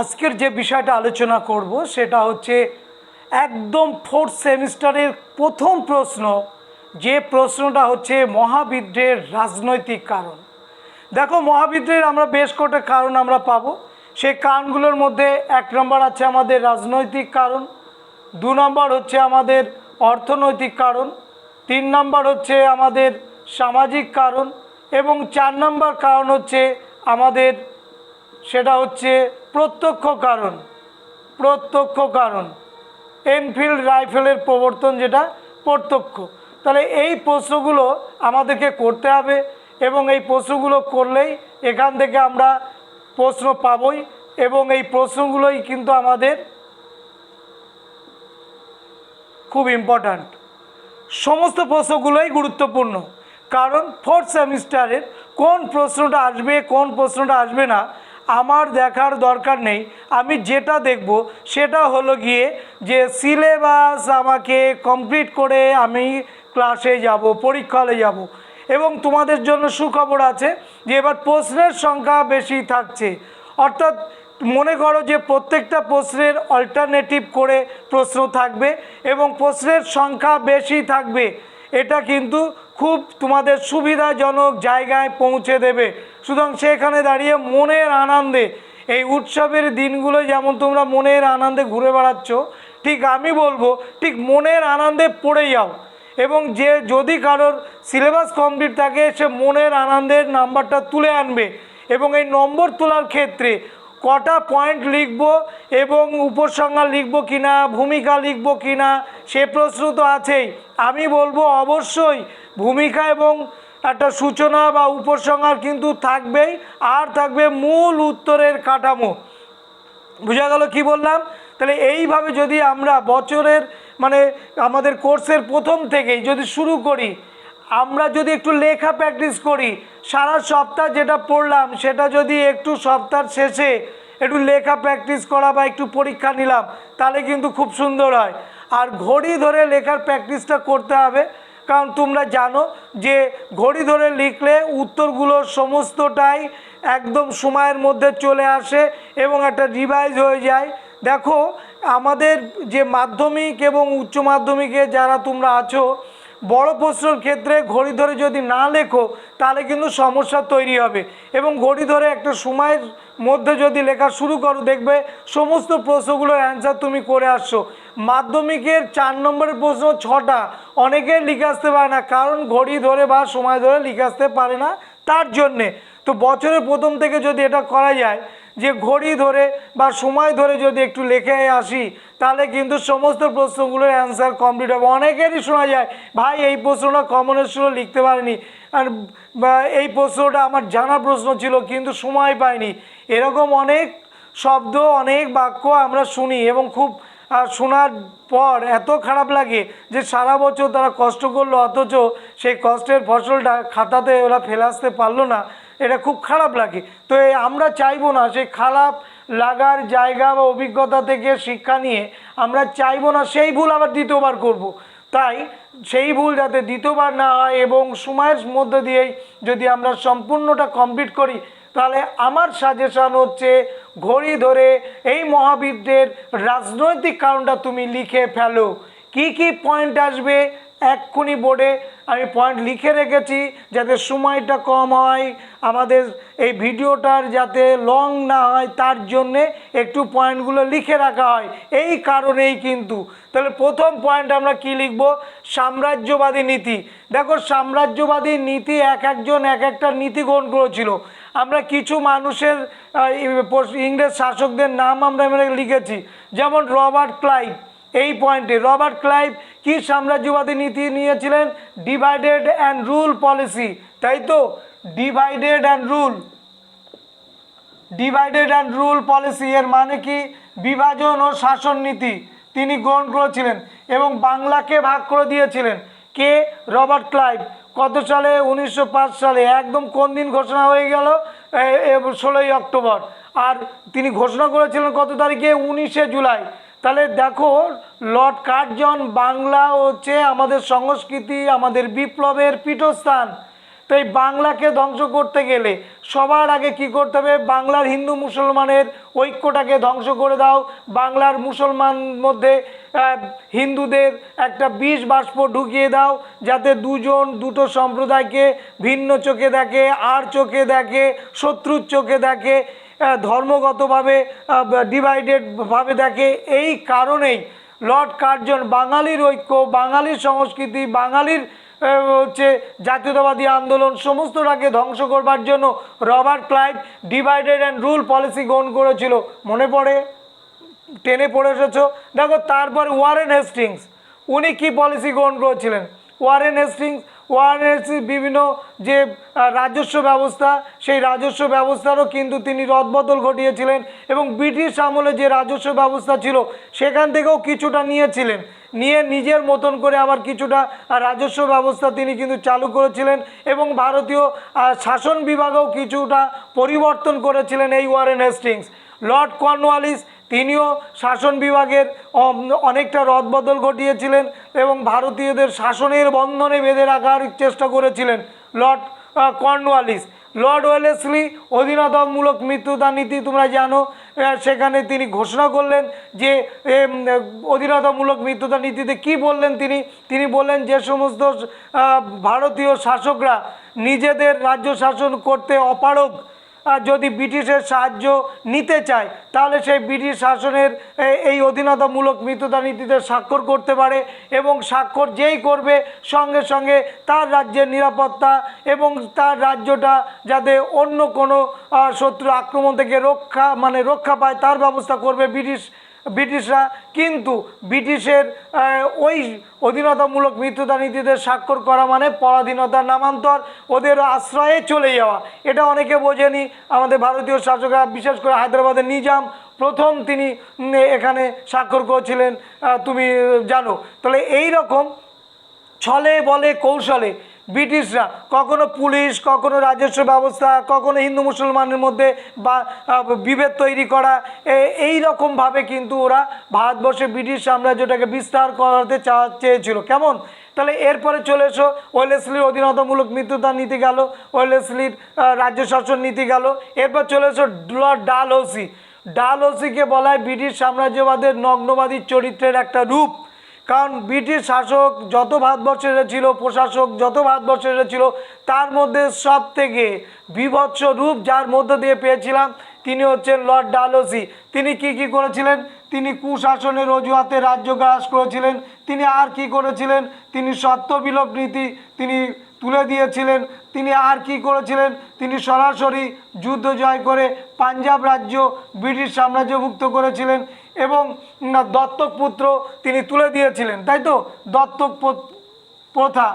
আজকের যে বিষয়টা আলোচনা করব, সেটা হচ্ছে একদম ফোর্থ সেমিস্টারের প্রথম প্রশ্ন, যে প্রশ্নটা হচ্ছে মহাবিদ্রের রাজনৈতিক কারণ। দেখো মহাবিদ্রের আমরা বেশ কটা কারণ আমরা পাবো। সেই কারণগুলোর মধ্যে এক নম্বর আছে আমাদের রাজনৈতিক কারণ, দু নম্বর হচ্ছে আমাদের অর্থনৈতিক কারণ, তিন নম্বর হচ্ছে আমাদের সামাজিক কারণ, এবং চার নম্বর কারণ হচ্ছে আমাদের, সেটা হচ্ছে প্রত্যক্ষ কারণ প্রত্যক্ষ কারণ। এনফিল্ড রাইফেলের প্রবর্তন যেটা, প্রত্যক্ষ। তাহলে এই প্রশ্নগুলো আমাদেরকে করতে হবে এবং এই প্রশ্নগুলো করলেই এখান থেকে আমরা প্রশ্ন পাবই এবং এই প্রশ্নগুলোই কিন্তু আমাদের খুব ইম্পর্ট্যান্ট সমস্ত প্রশ্নগুলোই গুরুত্বপূর্ণ। কারণ ফোর্থ সেমিস্টারের কোন প্রশ্নটা আসবে, কোন প্রশ্নটা আসবে না আমার দেখার দরকার নেই। আমি যেটা দেখব, সেটা হলো গিয়ে যে সিলেবাস আমাকে কমপ্লিট করে আমি ক্লাসে যাব, পরীক্ষালে যাব। এবং তোমাদের জন্য সুখবর আছে যে এবার প্রশ্নের সংখ্যা বেশি থাকছে। অর্থাৎ মনে করো যে প্রত্যেকটা প্রশ্নের অল্টারনেটিভ করে প্রশ্ন থাকবে এবং প্রশ্নের সংখ্যা বেশি থাকবে। এটা কিন্তু খুব তোমাদের সুবিধাজনক জায়গায় পৌঁছে দেবে। সুতরাং সেখানে দাঁড়িয়ে মনের আনন্দে, এই উৎসবের দিনগুলো যেমন তোমরা মনের আনন্দে ঘুরে বেড়াচ্ছ, ঠিক আমি বলব, ঠিক মনের আনন্দে পড়ে যাও। এবং যে যদি কারোর সিলেবাস কমপ্লিট থাকে, সে মনের আনন্দের নাম্বারটা তুলে আনবে। এবং এই নম্বর তোলার ক্ষেত্রে কটা পয়েন্ট লিখব এবং উপসংহার লিখব কিনা, ভূমিকা লিখব কিনা, সে প্রশ্ন তো আছেই। আমি বলব অবশ্যই ভূমিকা এবং একটা সূচনা বা উপসংহার কিন্তু থাকবেই, আর থাকবে মূল উত্তরের কাঠামো। বোঝা গেল কি বললাম? তাহলে এইভাবে যদি আমরা বছরের মানে আমাদের কোর্সের প্রথম থেকেই যদি শুরু করি, আমরা যদি একটু লেখা প্র্যাকটিস করি, সারা সপ্তাহ যেটা পড়লাম, সেটা যদি একটু সপ্তাহ শেষে একটু লেখা প্র্যাকটিস করা বা একটু পরীক্ষা নিলাম, তাহলে কিন্তু খুব সুন্দর হয়। আর ঘড়ি ধরে লেখার প্র্যাকটিসটা করতে হবে। কারণ তোমরা জানো যে ঘড়ি ধরে লিখলে উত্তরগুলো সমস্তটাই একদম সময়ের মধ্যে চলে আসে এবং একটা রিভাইজ হয়ে যায়। দেখো, আমাদের যে মাধ্যমিক এবং উচ্চ মাধ্যমিকে যারা তোমরা আছো, বড় প্রশ্নের ক্ষেত্রে ঘড়ি ধরে যদি না লেখো, তাহলে কিন্তু সমস্যা তৈরি হবে। এবং ঘড়ি ধরে একটা সময়ের মধ্যে যদি লেখা শুরু করো, দেখবে সমস্ত প্রশ্নগুলোর অ্যান্সার তুমি করে আসছো। মাধ্যমিকের চার নম্বরের প্রশ্ন ছটা। অনেকেই লিখে আসতে পারে না, কারণ ঘড়ি ধরে বা সময় ধরে লিখে আসতে পারে না তার জন্যে। তো বছরের প্রথম থেকে যদি এটা করা যায়, যে ঘড়ি ধরে বা সময় ধরে যদি একটু লেখে আসি, তাহলে কিন্তু সমস্ত প্রশ্নগুলোর অ্যান্সার কমপ্লিট হবে। অনেকেরই শোনা যায়, ভাই, এই প্রশ্নটা কমন এসেছিল লিখতে পারিনি। আর এই প্রশ্নটা আমার জানা প্রশ্ন ছিল, কিন্তু সময় পাইনি। এরকম অনেক শব্দ, অনেক বাক্য আমরা শুনি এবং খুব শোনার পর এত খারাপ লাগে যে সারা বছর তারা কষ্ট করল, অথচ সেই কষ্টের ফসলটা খাতাতে ওরা ফেলে আসতে পারল না এটা খুব খারাপ লাগে তো আমরা চাইব না, সেই খারাপ লাগার জায়গা বা অভিজ্ঞতা থেকে শিক্ষা নিয়ে আমরা চাইব না, সেই ভুল আবার দ্বিতীয়বার করব। তাই সেই ভুল যাতে দ্বিতীয়বার না হয় এবং সময়ের মধ্যে দিয়েই যদি আমরা সম্পূর্ণটা কমপ্লিট করি তাহলে আমার সাজেশন হচ্ছে, ঘড়ি ধরে এই মহাবিদ্যের রাজনৈতিক কারণটা তুমি লিখে ফেলো। কি কি পয়েন্ট আসবে, এক্ষুনি বোর্ডে আমি পয়েন্ট লিখে রেখেছি যাতে সময়টা কম হয়। আমাদের এই ভিডিওটার যাতে লং না হয়, তার জন্যে একটু পয়েন্টগুলো লিখে রাখা হয়। এই কারণেই কিন্তু। তাহলে প্রথম পয়েন্ট আমরা কি লিখব? সাম্রাজ্যবাদী নীতি। দেখো, সাম্রাজ্যবাদী নীতি এক একজন এক একটা নীতি গ্রহণ করেছিল। আমরা কিছু মানুষের ইংরেজ শাসকদের নাম আমরা লিখেছি। যেমন রবার্ট ক্লাইভ, এই পয়েন্টে। রবার্ট ক্লাইভ কি সাম্রাজ্যবাদী নীতি নিয়েছিলেন? ডিভাইডেড অ্যান্ড রুল পলিসি তাই তো? Divided and rule divided and rule policy এর মানে কি? বিভাজন ও শাসন নীতি। তিনি গ্রহণ করেছিলেন এবং বাংলাকে ভাগ করে দিয়েছিলেন। কে? Robert Clive. কত সালে? উনিশশো পাঁচ সালে। একদম কোন দিন ঘোষণা হয়ে গেল? ষোলোই অক্টোবর। আর তিনি ঘোষণা করেছিলেন কত তারিখে? উনিশে জুলাই। তাহলে দেখো, লর্ড কার্জন বাংলা হচ্ছে আমাদের সংস্কৃতি, আমাদের বিপ্লবের পীঠস্থান। তো এই বাংলাকে ধ্বংস করতে গেলে সবার আগে কি করতে হবে? বাংলার হিন্দু মুসলমানের ঐক্যটাকে ধ্বংস করে দাও। বাংলার মুসলমান মধ্যে হিন্দুদের একটা বিষ বাষ্প ঢুকিয়ে দাও, যাতে দুজন, দুটো সম্প্রদায়কে ভিন্ন চোখে দেখে, আর চোখে দেখে, শত্রুর চোখে দেখে ধর্মগতভাবে ডিভাইডেডভাবে দেখে। এই কারণেই লর্ড কার্জন বাঙালির ঐক্য, বাঙালির সংস্কৃতি, বাঙালির হচ্ছে জাতীয়তাবাদী আন্দোলন, সমস্তটাকে ধ্বংস করবার জন্য Robert Clive divided and rule policy গ্রহণ করেছিল। মনে পড়ে? টেনে পড়ে এসেছ। দেখো, তারপর ওয়ারেন হেস্টিংস উনি কি পলিসি গ্রহণ করেছিলেন? ওয়ারেন হেস্টিংস ওয়ারেন হেস্টিংস বিভিন্ন যে রাজস্ব ব্যবস্থা, সেই রাজস্ব ব্যবস্থারও কিন্তু তিনি রদবদল ঘটিয়েছিলেন এবং ব্রিটিশ আমলে যে রাজস্ব ব্যবস্থা ছিল, সেখান থেকেও কিছুটা নিয়েছিলেন। নিয়ে নিজের মতন করে আবার কিছুটা রাজস্ব ব্যবস্থা তিনি কিন্তু চালু করেছিলেন এবং ভারতীয় শাসন বিভাগেও কিছুটা পরিবর্তন করেছিলেন এই ওয়ারেন হেস্টিংস লর্ড কর্নওয়ালিস তিনিও শাসন বিভাগের অনেকটা রদবদল ঘটিয়েছিলেন এবং ভারতীয়দের শাসনের বন্ধনে বেঁধে রাখার চেষ্টা করেছিলেন লর্ড কর্নওয়ালিস। লর্ড ওয়েলেসলি অধীনতামূলক মৃত্যুতা নীতি তোমরা জানো সেখানে তিনি ঘোষণা করলেন যে অধীনতামূলক মৃত্যুতা নীতিতে কি বললেন তিনি? তিনি বললেন যে সমস্ত ভারতীয় শাসকরা নিজেদের রাজ্য শাসন করতে অপারগ আর যদি ব্রিটিশের সাহায্য নিতে চায়, তাহলে সেই ব্রিটিশ শাসনের এই অধীনতামূলক মৃত্যুতা নীতিতে স্বাক্ষর করতে পারে এবং স্বাক্ষর যেই করবে, সঙ্গে সঙ্গে তার রাজ্যের নিরাপত্তা এবং তার রাজ্যটা যাতে অন্য কোনো শত্রু আক্রমণ থেকে রক্ষা মানে রক্ষা পায়, তার ব্যবস্থা করবে ব্রিটিশ ব্রিটিশরা, কিন্তু ব্রিটিশের ওই অধীনতামূলক মৃত্যুতা নীতিদের স্বাক্ষর করা মানে পরাধীনতার নামান্তর, ওদের আশ্রয়ে চলে যাওয়া। এটা অনেকে বোঝেনি। আমাদের ভারতীয় শাসকরা, বিশেষ করে হায়দ্রাবাদের নিজাম, প্রথম তিনি এখানে স্বাক্ষর করেছিলেন তুমি জানো। তাহলে এই রকম ছলে বলে কৌশলে ব্রিটিশরা, কখনো পুলিশ, কখনো রাজস্ব ব্যবস্থা, কখনো হিন্দু মুসলমানের মধ্যে বা বিভেদ তৈরি করা এই রকমভাবে কিন্তু ওরা ভারতবর্ষে ব্রিটিশ সাম্রাজ্যটাকে বিস্তার করাতে চেয়েছিল। কেমন? তাহলে এরপরে চলে এসো, ওয়েলেসলির অধীনতামূলক মৃত্যুদান নীতি গেল, ওয়েলেসলির রাজ্য শাসন নীতি গেল। এরপর চলে এসো লর্ড ডালহৌসি। ডালহৌসিকে বলা হয় ব্রিটিশ সাম্রাজ্যবাদের নগ্নবাদী চরিত্রের একটা রূপ। কারণ ব্রিটিশ শাসক যত ভারতবর্ষের ছিল, প্রশাসক যত ভারতবর্ষের ছিল, তার মধ্যে সব থেকে বিভৎস রূপ যার মধ্য দিয়ে পেয়েছিলাম তিনি হচ্ছেন লর্ড ডালহৌসি। তিনি কি কি করেছিলেন? তিনি কুশাসনের অজুহাতে রাজ্য গ্রাস করেছিলেন। তিনি আর কি করেছিলেন? তিনি সত্য বিলোপ নীতি তিনি তুলে দিয়েছিলেন। তিনি আর কি করেছিলেন? তিনি সরাসরি যুদ্ধ জয় করে পাঞ্জাব রাজ্য ব্রিটিশ সাম্রাজ্যভুক্ত করেছিলেন। এবং দত্তক পুত্র তিনি তুলে দিয়েছিলেন তাই তো? দত্তক প্রথা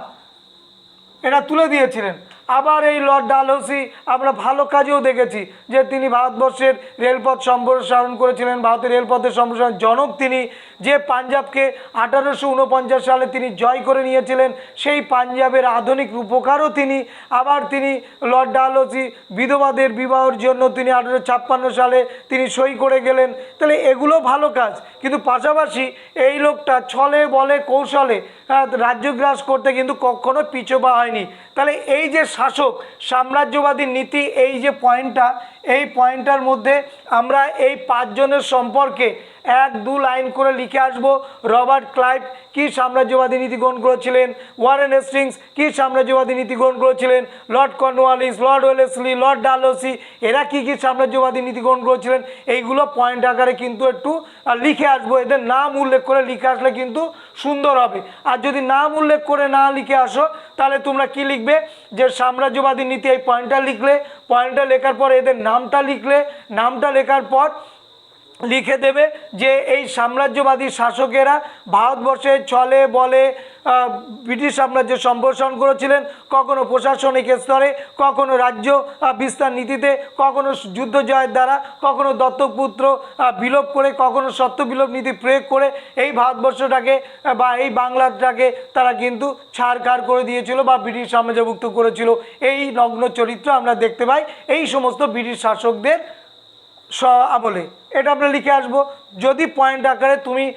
এটা তুলে দিয়েছিলেন। আবার এই লর্ড ডালহৌসি আমরা ভালো কাজেও দেখেছি যে তিনি ভারতবর্ষের রেলপথ সম্প্রসারণ করেছিলেন ভারতের রেলপথের সম্প্রসারণ জনক তিনি যে পাঞ্জাবকে আঠারোশো উনপঞ্চাশ সালে তিনি জয় করে নিয়েছিলেন সেই পাঞ্জাবের আধুনিক উপকারও তিনি। আবার তিনি লর্ড ডালহৌসি বিধবাদের বিবাহের জন্য তিনি আঠারোশো ছাপ্পান্ন সালে তিনি সই করে গেলেন। তাহলে এগুলো ভালো কাজ কিন্তু পাশাপাশি এই লোকটা ছলে বলে কৌশলে আহ, রাজ্যগ্রাস করতে কিন্তু কখনো পিছপা হয়নি। তাহলে এই যে শাসক, সাম্রাজ্যবাদী নীতি এই যে পয়েন্টটা এই পয়েন্টটার মধ্যে আমরা এই পাঁচজনের সম্পর্কে এক দু লাইন করে লিখে আসব। রবার্ট ক্লাইভ কি সাম্রাজ্যবাদী নীতি গ্রহণ করেছিলেন? ওয়ারেন হেস্টিংস কি সাম্রাজ্যবাদী নীতি গ্রহণ করেছিলেন? Lord Cornwallis, Lord Wellesley, Lord Dalhousie এরা কি কি সাম্রাজ্যবাদী নীতি গ্রহণ করেছিলেন? এইগুলো পয়েন্ট আকারে কিন্তু একটু লিখে আসব। এদের নাম উল্লেখ করে লিখে আসলে কিন্তু সুন্দর হবে। আর যদি নাম উল্লেখ করে না লিখে আসো, তাহলে তোমরা কি লিখবে? যে সাম্রাজ্যবাদী নীতি এই পয়েন্টটা লিখলে পয়েন্টটা লেখার পর এদের নামটা লিখলে, নামটা লেখার পর লিখে দেবে যে এই সাম্রাজ্যবাদী শাসকেরা ভারতবর্ষে চলে বলে ব্রিটিশ সাম্রাজ্য সম্প্রসারণ করেছিলেন কখনো প্রশাসনিক স্তরে কখনো রাজ্য বিস্তার নীতিতে কখনো যুদ্ধ জয়ের দ্বারা কখনো দত্তকপুত্র আহ, বিলোপ করে কখনো সত্য বিলোপ নীতি প্রয়োগ করে এই ভারতবর্ষটাকে বা এই বাংলাটাকে তারা কিন্তু ছাড়খাড় করে দিয়েছিল বা ব্রিটিশ সাম্রাজ্যভুক্ত করেছিল। এই নগ্ন চরিত্র আমরা দেখতে পাই। এই সমস্ত ব্রিটিশ শাসকদের আমলে এটা আমরা লিখে আসব। যদি পয়েন্ট আকারে তুমি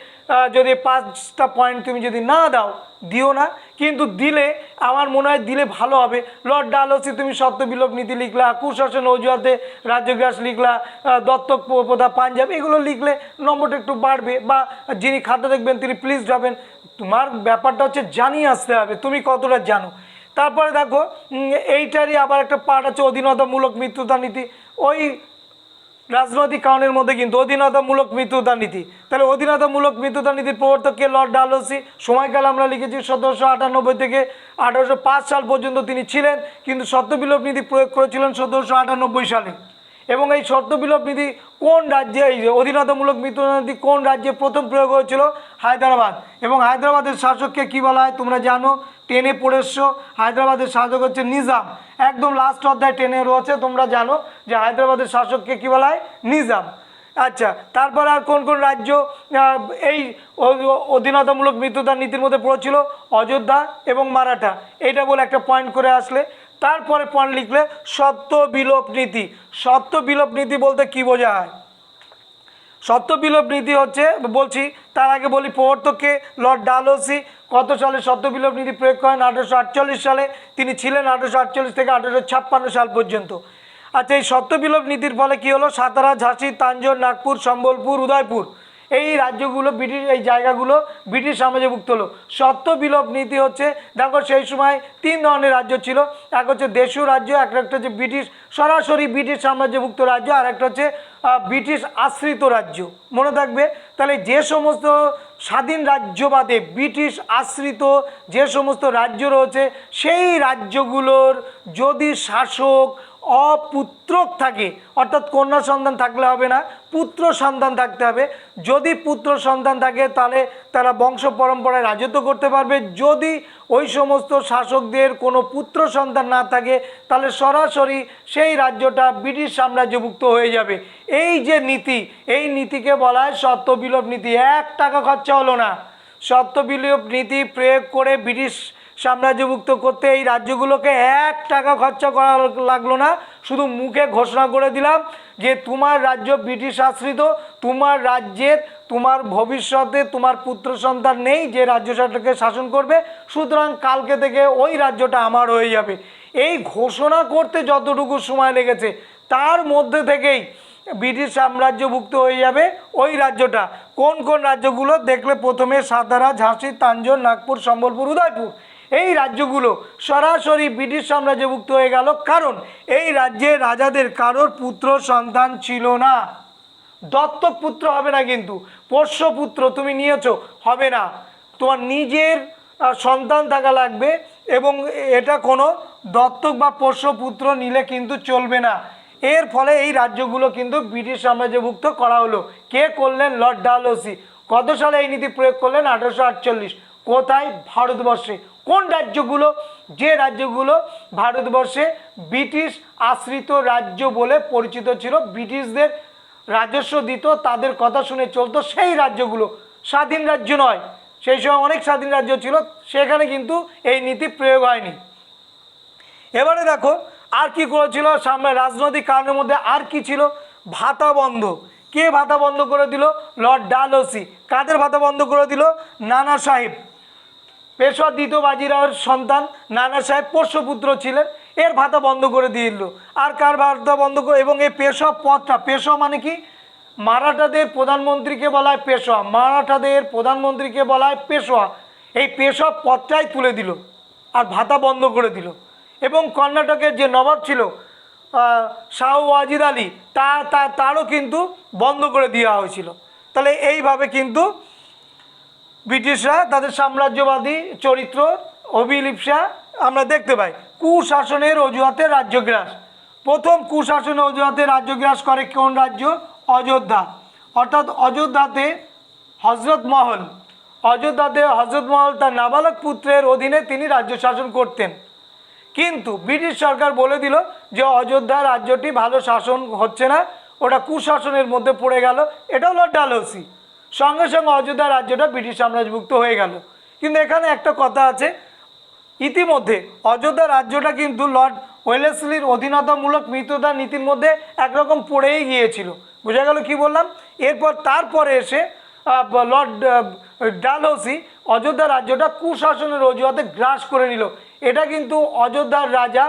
যদি পাঁচটা পয়েন্ট তুমি যদি না দাও, দিও না। কিন্তু দিলে, আমার মনে হয় দিলে ভালো হবে। লর্ড ডালসি তুমি সত্য বিলোপ নীতি লিখলা, কুশাসন অজুহাতে রাজ্যগ্রাস লিখলা দত্তক প- প্রথা পাঞ্জাব, এগুলো লিখলে নম্বরটা একটু বাড়বে। বা যিনি খাতা দেখবেন, তিনি প্লিজ হবেন। তোমার ব্যাপারটা হচ্ছে জানিয়ে আসতে হবে। তুমি কতটা জানো? তারপরে দেখো এইটারই আবার একটা পার্ট আছে, অধীনতামূলক মৃত্যুতা নীতি। ওই রাজনৈতিক কারণের মধ্যে কিন্তু অধীনতামূলক মৃত্যুতা নীতি। তাহলে অধীনতামূলক মৃত্যুতা নীতির প্রবর্তক কে? লর্ড ডালসি সময়কাল আমরা লিখেছি সতেরোশো আটানব্বই থেকে আঠারোশো পাঁচ সাল পর্যন্ত তিনি ছিলেন, কিন্তু সত্যবিলোপ নীতি প্রয়োগ করেছিলেন সতেরোশো আটানব্বই সালে। এবং এই শর্তবিলোপ নীতি কোন রাজ্যে, এই অধীনতামূলক মৃত্যুতা নীতি কোন রাজ্যে প্রথম প্রয়োগ হয়েছিল? হায়দ্রাবাদ। এবং হায়দ্রাবাদের শাসককে কী বলা হয় তোমরা জানো? টেনে পড়েছ, হায়দ্রাবাদের শাসক হচ্ছে নিজাম। একদম লাস্ট অধ্যায় টেনে রয়েছে, তোমরা জানো যে হায়দ্রাবাদের শাসককে কী বলা হয়? নিজাম। আচ্ছা তারপর আর কোন কোন রাজ্য এই অধীনতামূলক মৃত্যুদান নীতির মধ্যে পড়েছিল? অযোধ্যা এবং মারাঠা। এটা বলে একটা পয়েন্ট করে আসলে। তারপরে পয়েন্ট লিখলে সত্য বিলোপ নীতি। সত্য বিলোপ নীতি বলতে কি বোঝা হয় সত্য বিলোপ নীতি হচ্ছে, বলছি, তার আগে বলি প্রবর্তককে লর্ড ডালহৌসি কত সালে সত্য বিলোপ নীতি প্রয়োগ করেন? আঠারোশো আটচল্লিশ সালে। তিনি ছিলেন আঠারোশো আটচল্লিশ থেকে আঠারোশো ছাপ্পান্ন সাল পর্যন্ত। আচ্ছা এই সত্য বিলোপ নীতির ফলে কি হলো? সাতারা, ঝাঁসি, তাঞ্জোর, নাগপুর, সম্বলপুর, উদয়পুর এই রাজ্যগুলো, ব্রিটিশ, এই জায়গাগুলো ব্রিটিশ সাম্রাজ্যভুক্ত হলো। সত্য বিলোপ নীতি হচ্ছে, দেখো সেই সময় তিন ধরনের রাজ্য ছিল। এক হচ্ছে দেশীয় রাজ্য, একটা একটা হচ্ছে ব্রিটিশ, সরাসরি ব্রিটিশ সাম্রাজ্যভুক্ত রাজ্য, আর একটা হচ্ছে ব্রিটিশ আশ্রিত রাজ্য। মনে থাকবে? তাহলে যে সমস্ত স্বাধীন রাজ্যবাদে ব্রিটিশ আশ্রিত যে সমস্ত রাজ্য রয়েছে, সেই রাজ্যগুলোর যদি শাসক অপুত্রক থাকে, অর্থাৎ কন্যা সন্তান থাকলে হবে না, পুত্র সন্তান থাকতে হবে। যদি পুত্র সন্তান থাকে, তাহলে তারা বংশ পরম্পরায় রাজত্ব করতে পারবে। যদি ওই সমস্ত শাসকদের কোনো পুত্র সন্তান না থাকে, তাহলে সরাসরি সেই রাজ্যটা ব্রিটিশ সাম্রাজ্যভুক্ত হয়ে যাবে। এই যে নীতি, এই নীতিকে বলা হয় সত্য বিলোপ নীতি। এক টাকা খরচা হলো না। সত্য বিলোপ নীতি প্রয়োগ করে ব্রিটিশ সাম্রাজ্যভুক্ত করতে এই রাজ্যগুলোকে এক টাকা খরচা করা লাগল না। শুধু মুখে ঘোষণা করে দিলাম যে, তোমার রাজ্য ব্রিটিশ আশ্রিত, তোমার রাজ্যের তোমার ভবিষ্যতে তোমার পুত্র সন্তান নেই যে রাজ্য রাজ্যটাকে শাসন করবে, সুতরাং কালকে থেকে ওই রাজ্যটা আমার হয়ে যাবে। এই ঘোষণা করতে যতটুকু সময় লেগেছে, তার মধ্যে থেকেই ব্রিটিশ সাম্রাজ্যভুক্ত হয়ে যাবে ওই রাজ্যটা। কোন কোন রাজ্যগুলো? দেখলে প্রথমে সাতারা, ঝাঁসি, তাঞ্জোর, নাগপুর, সম্বলপুর, উদয়পুর। এই রাজ্যগুলো সরাসরি ব্রিটিশ সাম্রাজ্যভুক্ত হয়ে গেল। কারণ এই রাজ্যে রাজাদের কারোর পুত্র সন্তান ছিল না। দত্তক পুত্র হবে না কিন্তু পোষ্য পুত্র তুমি নিয়েছো, হবে না। তোমার নিজের সন্তান থাকা লাগবে এবং এটা কোনো দত্তক বা পোষ্য পুত্র নিলে কিন্তু চলবে না। এর ফলে এই রাজ্যগুলো কিন্তু ব্রিটিশ সাম্রাজ্যভুক্ত করা হলো। কে করলেন? Lord Dalhousie. কত সালে এই নীতি প্রয়োগ করলেন? আঠারোশো আটচল্লিশ। কোথায়? ভারতবর্ষে। কোন রাজ্যগুলো? যে রাজ্যগুলো ভারতবর্ষে ব্রিটিশ আশ্রিত রাজ্য বলে পরিচিত ছিল, ব্রিটিশদের রাজস্ব দিত, তাদের কথা শুনে চলতো। সেই রাজ্যগুলো স্বাধীন রাজ্য নয়। সেই সময় অনেক স্বাধীন রাজ্য ছিল, সেখানে কিন্তু এই নীতি প্রয়োগ হয়নি। এবারে দেখো, আর কি করেছিল? সামনে রাজনৈতিক কারণের মধ্যে আর কি ছিল? ভাতা বন্ধ। কে ভাতা বন্ধ করে দিল? লর্ড ডালহৌসি। কাদের ভাতা বন্ধ করে দিল? নানা সাহেব। পেশোয়া দ্বিতীয় বাজিরাওয়ের সন্তান, নানা সাহেব পোষ্যপুত্র ছিলেন। এর ভাতা বন্ধ করে দিয়ে দিল। আর কার ভাতা বন্ধ করে এবং এই পেশোয়া পথটা পেশোয়া মানে কি? মারাঠাদের প্রধানমন্ত্রীকে বলা হয় পেশোয়া। মারাঠাদের প্রধানমন্ত্রীকে বলা হয় পেশোয়া। এই পেশোয়া পদটাই তুলে দিল আর ভাতা বন্ধ করে দিল। এবং কর্ণাটকের যে নবাব ছিল শাহ ওয়াজিদ আলী, তা তা- তারও কিন্তু বন্ধ করে দেওয়া হয়েছিল। তাহলে এইভাবে কিন্তু ব্রিটিশরা তাদের সাম্রাজ্যবাদী চরিত্র অভিলিপ্সা আমরা দেখতে পাই। কুশাসনের অজুহাতে রাজ্যগ্রাস প্রথম কুশাসনের অজুহাতে রাজ্যগ্রাস করে কোন রাজ্য? অযোধ্যা। অর্থাৎ অযোধ্যাতে হজরত মহল। অযোধ্যাতে হজরত মহল তার নাবালক পুত্রের অধীনে তিনি রাজ্য শাসন করতেন। কিন্তু ব্রিটিশ সরকার বলে দিল যে অযোধ্যা রাজ্যটি ভালো শাসন হচ্ছে না, ওটা কুশাসনের মধ্যে পড়ে গেল। এটাও লর্ড ডালহৌসি। সঙ্গে সঙ্গে অযোধ্যা রাজ্যটা ব্রিটিশ সাম্রাজ্যভুক্ত হয়ে গেল। কিন্তু এখানে একটা কথা আছে ইতিমধ্যে অযোধ্যা রাজ্যটা কিন্তু লর্ড ওয়েলেসলির অধীনতামূলক মৃত্যুদা নীতির মধ্যে একরকম পড়েই গিয়েছিল। বোঝা গেল কি বললাম? এরপর তারপরে এসে লর্ড ডালহৌসি অযোধ্যা রাজ্যটা কুশাসনের অজুহাতে গ্রাস করে নিল। এটা কিন্তু অযোধ্যার রাজা,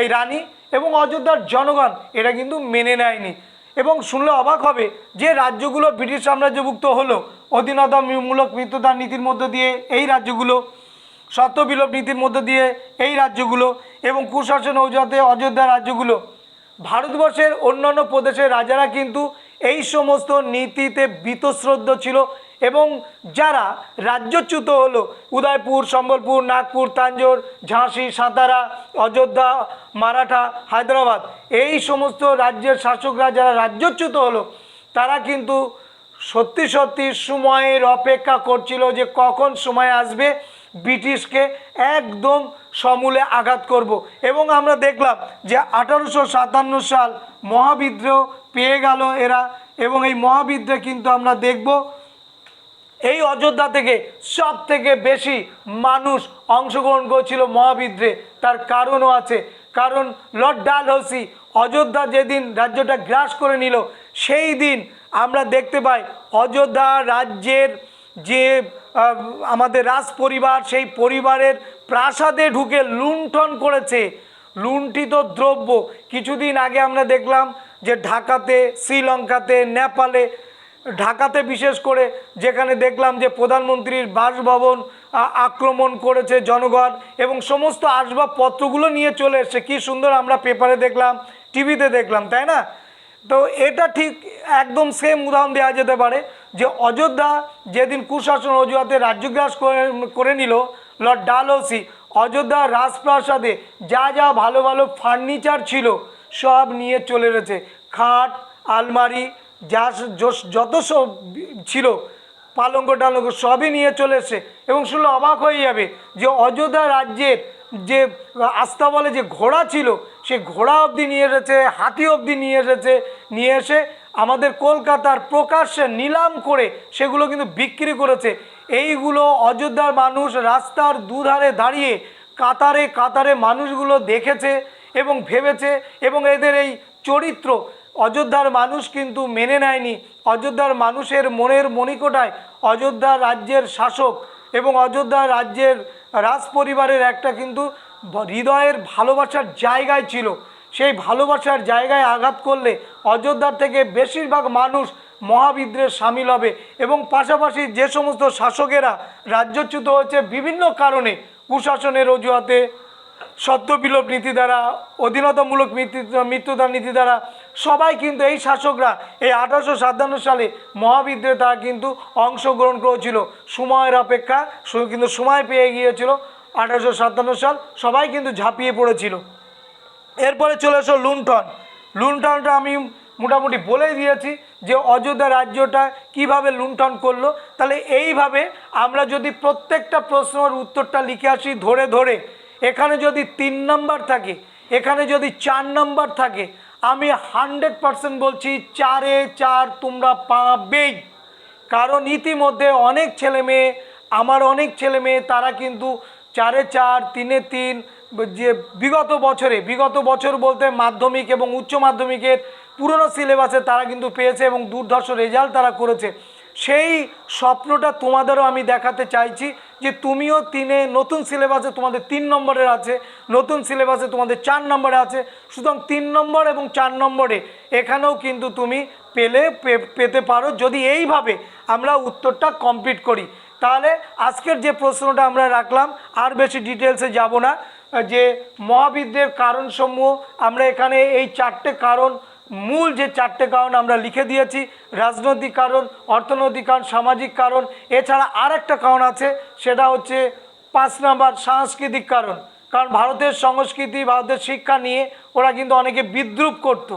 এই রানী এবং অযোধ্যার জনগণ এটা কিন্তু মেনে নেয়নি। এবং শুনলে অবাক হবে যে রাজ্যগুলো ব্রিটিশ সাম্রাজ্যভুক্ত হলো, অধীনতামূলক মৃত্যুদান নীতির মধ্য দিয়ে এই রাজ্যগুলো সত্যবিলোপ নীতির মধ্য দিয়ে এই রাজ্যগুলো এবং কুশাসন অজুহাতে অযোধ্যা রাজ্যগুলো ভারতবর্ষের অন্যান্য প্রদেশের রাজারা কিন্তু এই সমস্ত নীতিতে বীতশ্রদ্ধ ছিল এবং যারা রাজ্যচ্যুত হলো, উদয়পুর, সম্বলপুর, নাগপুর, তাঞ্জোর, ঝাঁসি, সাঁতারা, অযোধ্যা, মারাঠা, হায়দ্রাবাদ এই সমস্ত রাজ্যের শাসকরা যারা রাজ্যচ্যুত হলো, তারা কিন্তু সত্যি সত্যি সময়ের অপেক্ষা করছিল যে কখন সময় আসবে ব্রিটিশকে একদম সমূলে আঘাত করব। এবং আমরা দেখলাম যে আঠারোশো সাতান্ন সাল মহাবিদ্রোহ পেয়ে গেল এরা এবং এই মহাবিদ্রোহ কিন্তু আমরা দেখব। এই অযোধ্যা থেকে সব থেকে বেশি মানুষ অংশগ্রহণ করেছিল মহাবিদ্রে তার কারণও আছে। কারণ লর্ড ডালহৌসি অযোধ্যা যেদিন রাজ্যটা গ্রাস করে নিল, সেই দিন আমরা দেখতে পাই অযোধ্যা রাজ্যের যে আমাদের রাজ পরিবার সেই পরিবারের প্রাসাদে ঢুকে লুণ্ঠন করেছে। লুণ্ঠিত দ্রব্য। কিছুদিন আগে আমরা দেখলাম যে ঢাকাতে, শ্রীলঙ্কাতে, নেপালে, ঢাকাতে বিশেষ করে যেখানে দেখলাম যে প্রধানমন্ত্রীর বাসভবন আক্রমণ করেছে জনগণ এবং সমস্ত আসবাবপত্রগুলো নিয়ে চলে এসছে। কী সুন্দর আমরা পেপারে দেখলাম, টিভিতে দেখলাম, তাই না? তো এটা ঠিক একদম সেম উদাহরণ দেওয়া যেতে পারে। অযোধ্যা যেদিন কুশাসন অজুহাতে রাজ্যগ্রাস করে নিল, লর্ড ডালহৌসি, অযোধ্যা রাজপ্রাসাদে যা যা ভালো ভালো ফার্নিচার ছিল সব নিয়ে চলে গেছে খাট, আলমারি, যা যত সব ছিল, পালঙ্ক টালঙ্ক সবই নিয়ে চলে এসছে এবং শুনলে অবাক হয়ে যাবে যে অযোধ্যা রাজ্যের যে আস্তাবলে যে ঘোড়া ছিল, সে ঘোড়া অবধি নিয়ে এসেছে, হাতি অবধি নিয়ে এসেছে, নিয়ে এসে আমাদের কলকাতার প্রকাশ্যে নিলাম করে সেগুলো কিন্তু বিক্রি করেছে। এইগুলো অযোধ্যার মানুষ রাস্তার দুধারে দাঁড়িয়ে কাতারে কাতারে মানুষগুলো দেখেছে এবং ভেবেছে এবং এদের এই চরিত্র অযোধ্যার মানুষ কিন্তু মেনে নেয়নি। অযোধ্যার মানুষের মনের মণিকোটায় অযোধ্যা রাজ্যের শাসক এবং অযোধ্যা রাজ্যের রাজ পরিবারের একটা কিন্তু হৃদয়ের ভালোবাসার জায়গায় ছিল। সেই ভালোবাসার জায়গায় আঘাত করলে অযোধ্যার থেকে বেশিরভাগ মানুষ মহাবিদ্রের সামিল হবে এবং পাশাপাশি যে সমস্ত শাসকেরা রাজ্যচ্যুত হয়েছে বিভিন্ন কারণে কুশাসনের অজুহাতে সত্যবিলোপ নীতি দ্বারা, অধীনতামূলক মৃত্যু- মৃত্যুদান নীতি দ্বারা সবাই কিন্তু এই শাসকরা এই আঠারোশো সাতান্ন সালে মহাবিদ্রে তারা কিন্তু অংশগ্রহণ করেছিল। সময়ের অপেক্ষা কিন্তু সময় পেয়ে গিয়েছিল। আঠারোশো সাতান্ন সাল সবাই কিন্তু ঝাঁপিয়ে পড়েছিল। এরপরে চলে এসো লুণ্ঠন। লুণ্ঠনটা আমি মোটামুটি বলে দিয়েছি যে অযোধ্যা রাজ্যটা কীভাবে লুণ্ঠন করল। তাহলে এইভাবে আমরা যদি প্রত্যেকটা প্রশ্নের উত্তরটা লিখে আসি ধরে ধরে, এখানে যদি তিন নম্বর থাকে, এখানে যদি চার নাম্বার থাকে, আমি হান্ড্রেড পার্সেন্ট বলছি চারে চার তোমরা পাবেই। কারণ ইতিমধ্যে অনেক ছেলে মেয়ে আমার অনেক ছেলে মেয়ে তারা কিন্তু চারে চার, তিনে তিন যে বিগত বছরে, বিগত বছর বলতে মাধ্যমিক এবং উচ্চ মাধ্যমিকের পুরনো সিলেবাসে তারা কিন্তু পেয়েছে এবং দুর্ধর্ষ রেজাল্ট তারা করেছে। সেই স্বপ্নটা তোমাদেরও আমি দেখাতে চাইছি যে তুমিও তিনে নতুন সিলেবাসে তোমাদের তিন নম্বরের আছে, নতুন সিলেবাসে তোমাদের চার নম্বরে আছে। সুতরাং তিন নম্বর এবং চার নম্বরে এখানেও কিন্তু তুমি পেলে পেতে পারো। যদি এইভাবে আমরা উত্তরটা কমপ্লিট করি, তাহলে আজকের যে প্রশ্নটা আমরা রাখলাম, আর বেশি ডিটেলসে যাব না। যে মহাবিদ্যের কারণসমূহ, আমরা এখানে এই চারটে কারণ, মূল যে চারটে কারণ আমরা লিখে দিয়েছি, রাজনৈতিক কারণ, অর্থনৈতিক কারণ, সামাজিক কারণ, এছাড়া আর একটা কারণ আছে, সেটা হচ্ছে পাঁচ নাম্বার সাংস্কৃতিক কারণ। কারণ ভারতের সংস্কৃতি, ভারতের শিক্ষা নিয়ে ওরা কিন্তু অনেকে বিদ্রুপ করতো।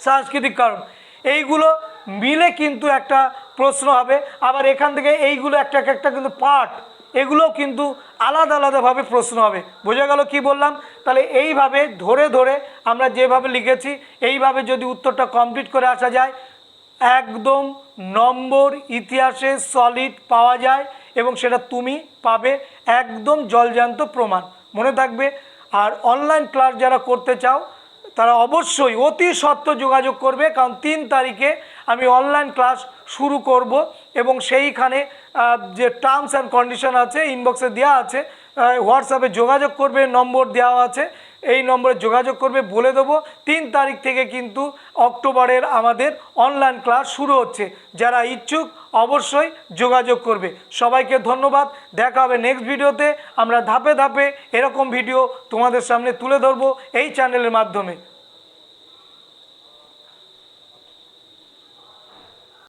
সাংস্কৃতিক কারণ। এইগুলো মিলে কিন্তু একটা প্রশ্ন হবে। আবার এখান থেকে এইগুলো একটা একটা কিন্তু পার্ট এগুলো কিন্তু আলাদা আলাদাভাবে প্রশ্ন হবে। বোঝা গেল কি বললাম? তাহলে এইভাবে ধরে ধরে আমরা যেভাবে লিখেছি, এইভাবে যদি উত্তরটা কমপ্লিট করে আসা যায়, একদম নম্বর, ইতিহাসে সলিড পাওয়া যায় এবং সেটা তুমি পাবে একদম জলজান্ত প্রমাণ। মনে থাকবে? আর অনলাইন ক্লাস যারা করতে চাও, তারা অবশ্যই অতি সত্ত্ব যোগাযোগ করবে, কারণ তিন তারিখে আমি অনলাইন ক্লাস শুরু করব। এবং সেইখানে যে টার্মস অ্যান্ড কন্ডিশন আছে ইনবক্সে দেওয়া আছে হোয়াটসঅ্যাপে যোগাযোগ করবে, নম্বর দেওয়া আছে, এই নম্বরে যোগাযোগ করবে বলে দেবো। তিন তারিখ থেকে কিন্তু অক্টোবরের আমাদের অনলাইন ক্লাস শুরু হচ্ছে। যারা ইচ্ছুক, অবশ্যই যোগাযোগ করবে। সবাইকে ধন্যবাদ। দেখা হবে নেক্সট ভিডিওতে। আমরা ধাপে ধাপে এরকম ভিডিও তোমাদের সামনে তুলে ধরবো এই চ্যানেলের মাধ্যমে।